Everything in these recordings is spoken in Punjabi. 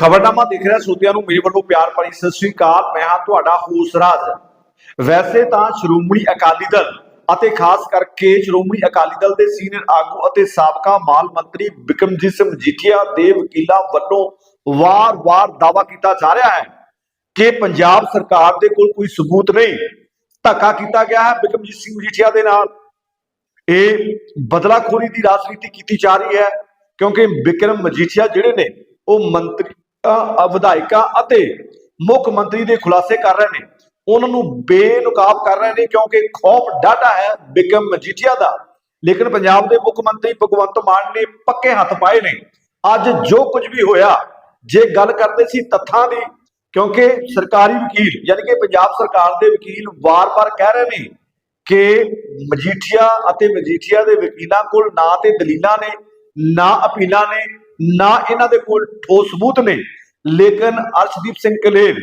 ਖਬਰਨਾਮਾ ਦੇਖ ਰਿਹਾ ਸੋਤਿਆਂ ਨੂੰ ਮੇਰੇ ਵੱਲੋਂ ਪਿਆਰ ਭਰੀ ਸਤਿ ਸ੍ਰੀ ਅਕਾਲ। ਮੈਂ ਹਾਂ ਤੁਹਾਡਾ ਹੋਸ ਰਾਜ। ਵੈਸੇ ਤਾਂ ਸ਼੍ਰੋਮਣੀ ਅਕਾਲੀ ਦਲ ਅਤੇ ਖਾਸ ਕਰਕੇ ਸ਼੍ਰੋਮਣੀ ਅਕਾਲੀ ਦਲ ਦੇ ਸੀਨੀਅਰ ਆਗੂ ਅਤੇ ਸਾਬਕਾ ਮਾਲ ਮੰਤਰੀ ਬਿਕਮਜੀਤ ਸਿੰਘ ਮਜੀਠੀਆ ਦੇ ਵਕੀਲਾਂ ਵੱਲੋਂ ਵਾਰ-ਵਾਰ ਦਾਅਵਾ ਕੀਤਾ ਜਾ ਰਿਹਾ ਹੈ ਕਿ ਪੰਜਾਬ ਸਰਕਾਰ ਦੇ ਕੋਲ ਕੋਈ ਸਬੂਤ ਨਹੀਂ। ਧੱਕਾ ਕੀਤਾ ਗਿਆ ਹੈ ਬਿਕਮਜੀਤ ਸਿੰਘ ਮਜੀਠੀਆ ਦੇ ਨਾਲ। ਇਹ ਬਦਲਾਖੋਰੀ ਦੀ ਰਾਜਨੀਤੀ ਕੀਤੀ ਜਾ ਰਹੀ ਹੈ ਕਿਉਂਕਿ ਬਿਕਰਮ ਮਜੀਠੀਆ ਜਿਹੜੇ ਨੇ, ਉਹ ਮੰਤਰੀ ਵਿਧਾਇਕਾਂ ਅਤੇ ਮੁੱਖ ਮੰਤਰੀ ਦੇ ਖੁਲਾਸੇ ਕਰ ਰਹੇ ਨੇ। ਉਹਨਾਂ ਨੂੰ ਬੇਨਕਾਬ ਕਰ ਰਹੇ ਨੇ ਕਿਉਂਕਿ ਖੌਫ ਡਾਟਾ ਹੈ ਵਿਕਰਮ ਮਜੀਠੀਆ ਦਾ। ਲੇਕਿਨ ਪੰਜਾਬ ਦੇ ਮੁੱਖ ਮੰਤਰੀ ਭਗਵੰਤ ਮਾਨ ਨੇ ਪੱਕੇ ਹੱਥ ਪਾਏ ਨੇ। ਅੱਜ ਜੋ ਕੁਝ ਵੀ ਹੋਇਆ, ਜੇ ਗੱਲ ਕਰਦੇ ਸੀ ਤੱਥਾਂ ਦੀ, ਕਿਉਂਕਿ ਸਰਕਾਰੀ ਵਕੀਲ, ਯਾਨੀ ਕਿ ਪੰਜਾਬ ਸਰਕਾਰ ਦੇ ਵਕੀਲ ਵਾਰ-ਵਾਰ ਕਹਿ ਰਹੇ ਨੇ ਕਿ ਮਜੀਠੀਆ ਅਤੇ ਮਜੀਠੀਆ ਦੇ ਵਕੀਲਾਂ ਕੋਲ ਨਾ ਤੇ ਦਲੀਲਾਂ ਨੇ, ਨਾ ਅਪੀਲਾਂ ਨੇ, ਨਾ ਇਹਨਾਂ ਦੇ ਕੋਲ ਠੋਸ ਸਬੂਤ ਨੇ। ਲੇਕਿਨ ਅਰਸ਼ਦੀਪ ਸਿੰਘ ਕਲੇਰ,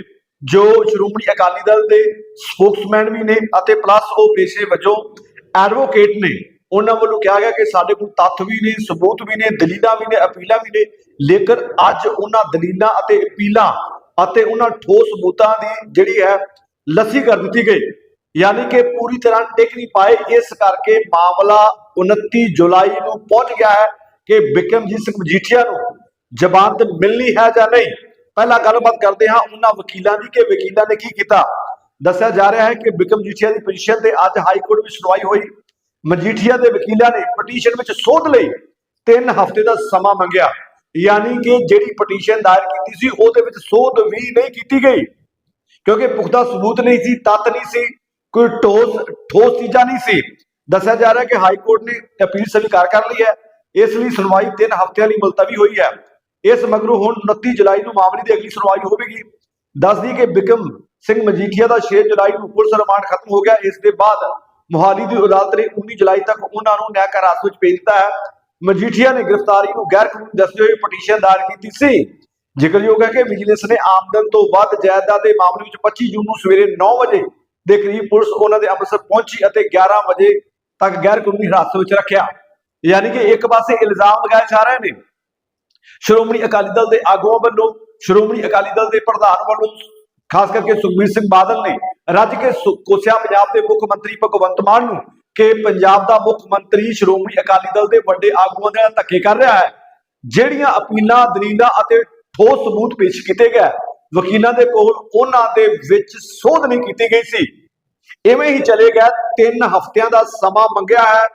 ਜੋ ਸ਼੍ਰੋਮਣੀ ਅਕਾਲੀ ਦਲ ਦੇ ਸਪੋਕਸਮੈਨ ਵੀ ਨੇ ਅਤੇ ਪਲੱਸ ਉਹ ਪੇਸ਼ੇ ਵਜੋਂ ਐਡਵੋਕੇਟ ਨੇ, ਉਹਨਾਂ ਵੱਲੋਂ ਕਿਹਾ ਗਿਆ ਕਿ ਸਾਡੇ ਕੋਲ ਤੱਥ ਵੀ ਨੇ, ਸਬੂਤ ਵੀ ਨੇ, ਦਲੀਲਾਂ ਵੀ ਨੇ, ਅਪੀਲਾਂ ਵੀ ਨੇ, ਲੇਕਿਨ ਅੱਜ ਉਹਨਾਂ ਦਲੀਲਾਂ ਅਤੇ ਅਪੀਲਾਂ ਅਤੇ ਉਹਨਾਂ ਠੋਸ ਸਬੂਤਾਂ ਦੀ ਜਿਹੜੀ ਹੈ ਲੱਸੀ ਕਰ ਦਿੱਤੀ ਗਈ। ਯਾਨੀ ਕਿ ਪੂਰੀ ਤਰ੍ਹਾਂ ਟਿਕ ਨਹੀਂ ਪਾਏ। ਇਸ ਕਰਕੇ ਮਾਮਲਾ 29 ਜੁਲਾਈ ਨੂੰ ਪਹੁੰਚ ਗਿਆ ਹੈ ਕਿ ਬਿਕਰਮਜੀਤ ਸਿੰਘ ਮਜੀਠੀਆ ਨੂੰ ਜ਼ਮਾਨਤ ਮਿਲਣੀ ਹੈ ਜਾਂ ਨਹੀਂ। ਪਹਿਲਾਂ ਗੱਲਬਾਤ ਕਰਦੇ ਹਾਂ ਉਹਨਾਂ ਵਕੀਲਾਂ ਦੀ ਕਿ ਵਕੀਲਾਂ ਨੇ ਕੀ ਕੀਤਾ। ਦੱਸਿਆ ਜਾ ਰਿਹਾ ਹੈ ਕਿ ਬਿਕਰਮ ਮਜੀਠੀਆ ਦੀ ਪੋਜੀਸ਼ਨ ਤੇ ਅੱਜ ਹਾਈ ਕੋਰਟ ਵਿੱਚ ਸੁਣਵਾਈ ਹੋਈ। ਮਜੀਠੀਆ ਦੇ ਵਕੀਲਾਂ ਨੇ ਪਟੀਸ਼ਨ ਵਿੱਚ ਸੋਧ ਲਈ 3 ਹਫ਼ਤੇ ਦਾ ਸਮਾਂ ਮੰਗਿਆ। ਯਾਨੀ ਕਿ ਜਿਹੜੀ ਪਟੀਸ਼ਨ ਦਾਇਰ ਕੀਤੀ ਸੀ, ਉਹਦੇ ਵਿੱਚ ਸੋਧ ਵੀ ਨਹੀਂ ਕੀਤੀ ਗਈ। ਕਿਉਂਕਿ ਪੁਖਤਾ ਸਬੂਤ ਨਹੀਂ ਸੀ, ਤੱਤ ਨਹੀਂ ਸੀ, ਕੋਈ ਠੋਸ ਠੋਸ ਚੀਜ਼ਾਂ ਨਹੀਂ ਸੀ। ਦੱਸਿਆ ਜਾ ਰਿਹਾ ਕਿ ਹਾਈ ਕੋਰਟ ਨੇ ਅਪੀਲ ਸਵੀਕਾਰ ਕਰ ਲਈ ਹੈ। ਇਸ ਲਈ ਸੁਣਵਾਈ 3 ਹਫ਼ਤਿਆਂ ਲਈ ਮੁਲਤਵੀ ਹੋਈ ਹੈ। ਇਸ ਮਗਰੋਂ ਹੁਣ 29 ਜੁਲਾਈ ਨੂੰ ਮਾਮਲੇ ਦੀ ਅਗਲੀ ਸੁਣਵਾਈ ਹੋਵੇਗੀ। ਦੱਸਦੀ ਕਿ ਬਿਕਮ ਸਿੰਘ ਮਜੀਠੀਆ ਦਾ 6 ਜੁਲਾਈ ਨੂੰ ਪੁਲਿਸ ਰਿਮਾਂਡ ਖਤਮ ਹੋ ਗਿਆ। ਇਸ ਦੇ ਬਾਅਦ ਮੁਹਾਲੀ ਦੀ ਅਦਾਲਤ ਨੇ 19 ਜੁਲਾਈ ਤੱਕ ਉਹਨਾਂ ਨੂੰ ਨਿਆਂ ਹਿਰਾਸਤ ਵਿੱਚ ਭੇਜ ਦਿੱਤਾ ਹੈ। ਮਜੀਠੀਆ ਨੇ ਗ੍ਰਿਫਤਾਰੀ ਨੂੰ ਗੈਰ ਕਾਨੂੰਨੀ ਦੱਸਦੇ ਹੋਏ ਪਟੀਸ਼ਨ ਦਾਇਰ ਕੀਤੀ ਸੀ। ਜ਼ਿਕਰਯੋਗ ਹੈ ਕਿ ਵਿਜੀਲੈਂਸ ਨੇ ਆਮਦਨ ਤੋਂ ਵੱਧ ਜਾਇਦਾਦ ਦੇ ਮਾਮਲੇ ਵਿੱਚ 25 ਜੂਨ ਨੂੰ ਸਵੇਰੇ 9 ਵਜੇ ਦੇ ਕਰੀਬ ਪੁਲਿਸ ਉਹਨਾਂ ਦੇ ਅੰਮ੍ਰਿਤਸਰ ਪਹੁੰਚੀ ਅਤੇ 11 ਵਜੇ ਤੱਕ ਗੈਰ ਕਾਨੂੰਨੀ ਹਿਰਾਸਤ ਵਿੱਚ ਰੱਖਿਆ। ਯਾਨੀ ਕਿ ਇੱਕ ਪਾਸੇ ਇਲਜ਼ਾਮ ਲਗਾਏ ਜਾ ਰਹੇ ਨੇ ਸ਼੍ਰੋਮਣੀ ਅਕਾਲੀ ਦਲ ਦੇ ਆਗੂਆਂ ਵੱਲੋਂ, ਸ਼੍ਰੋਮਣੀ ਅਕਾਲੀ ਦਲ ਦੇ ਪ੍ਰਧਾਨ ਵੱਲੋਂ, ਖਾਸ ਕਰਕੇ ਸੁਖਬੀਰ ਸਿੰਘ ਬਾਦਲ ਨੇ ਰੱਜ ਕੇ ਕੋਸਿਆ ਪੰਜਾਬ ਦੇ ਮੁੱਖ ਮੰਤਰੀ ਭਗਵੰਤ ਮਾਨ ਨੂੰ ਕਿ ਪੰਜਾਬ ਦਾ ਮੁੱਖ ਮੰਤਰੀ ਸ਼੍ਰੋਮਣੀ ਅਕਾਲੀ ਦਲ ਦੇ ਵੱਡੇ ਆਗੂਆਂ ਦੇ ਨਾਲ ਧੱਕੇ ਕਰ ਰਿਹਾ ਹੈ। ਜਿਹੜੀਆਂ ਅਪੀਲਾਂ, ਦਲੀਲਾਂ ਅਤੇ ਠੋਸ ਸਬੂਤ ਪੇਸ਼ ਕੀਤੇ ਗਏ, ਵਕੀਲਾਂ ਦੇ ਕੋਲ ਉਹਨਾਂ ਦੇ ਵਿੱਚ ਸੋਧ ਨਹੀਂ ਕੀਤੀ ਗਈ ਸੀ। ਇਵੇਂ ਹੀ ਚਲੇ ਗਏ ਤਿੰਨ ਹਫ਼ਤਿਆਂ ਦਾ ਸਮਾਂ ਮੰਗਿਆ ਹੈ।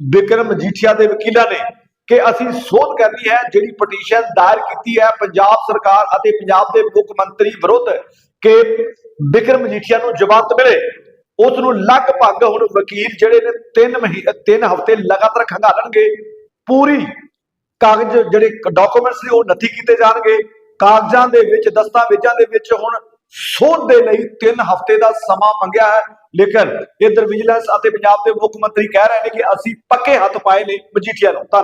ਵਿਕਰਮ ਮਜੀਠੀਆ ਦੇ ਵਕੀਲਾਂ ਨੇ ਕਿ ਅਸੀਂ ਸੋਧ ਕਰਨੀ ਹੈ, ਜਿਹੜੀ ਪਟੀਸ਼ਨ ਦਾਇਰ ਕੀਤੀ ਹੈ ਪੰਜਾਬ ਸਰਕਾਰ ਅਤੇ ਪੰਜਾਬ ਦੇ ਮੁੱਖ ਮੰਤਰੀ ਵਿਰੁੱਧ ਕਿ ਵਿਕਰਮ ਮਜੀਠੀਆ ਨੂੰ ਜ਼ਮਾਨਤ ਮਿਲੇ। ਉਸ ਨੂੰ ਲਗਭਗ ਹੁਣ ਵਕੀਲ ਜਿਹੜੇ ਨੇ 3 ਮਹੀਨੇ 3 ਹਫ਼ਤੇ ਲਗਾਤਾਰ ਖੰਗਾਲਣਗੇ। ਪੂਰੀ ਕਾਗਜ਼ ਜਿਹੜੇ ਡਾਕੂਮੈਂਟਸ ਨੇ ਉਹ ਨੱਥੀ ਕੀਤੇ ਜਾਣਗੇ। ਕਾਗਜ਼ਾਂ ਦੇ ਵਿੱਚ, ਦਸਤਾਵੇਜ਼ਾਂ ਦੇ ਵਿੱਚ ਹੁਣ ਸੋਧ ਦੇ ਲਈ 3 ਹਫ਼ਤੇ ਦਾ ਸਮਾਂ ਮੰਗਿਆ ਹੈ। ਲੇਕਿਨ ਇਧਰ ਵਿਜੀਲੈਂਸ ਅਤੇ ਪੰਜਾਬ ਦੇ ਮੁੱਖ ਮੰਤਰੀ ਕਹਿ ਰਹੇ ਨੇ ਕਿ ਅਸੀਂ ਪੱਕੇ ਹੱਥ ਪਾਏ ਨੇ ਮਜੀਠੀਆ ਨੂੰ। ਧੰਨ-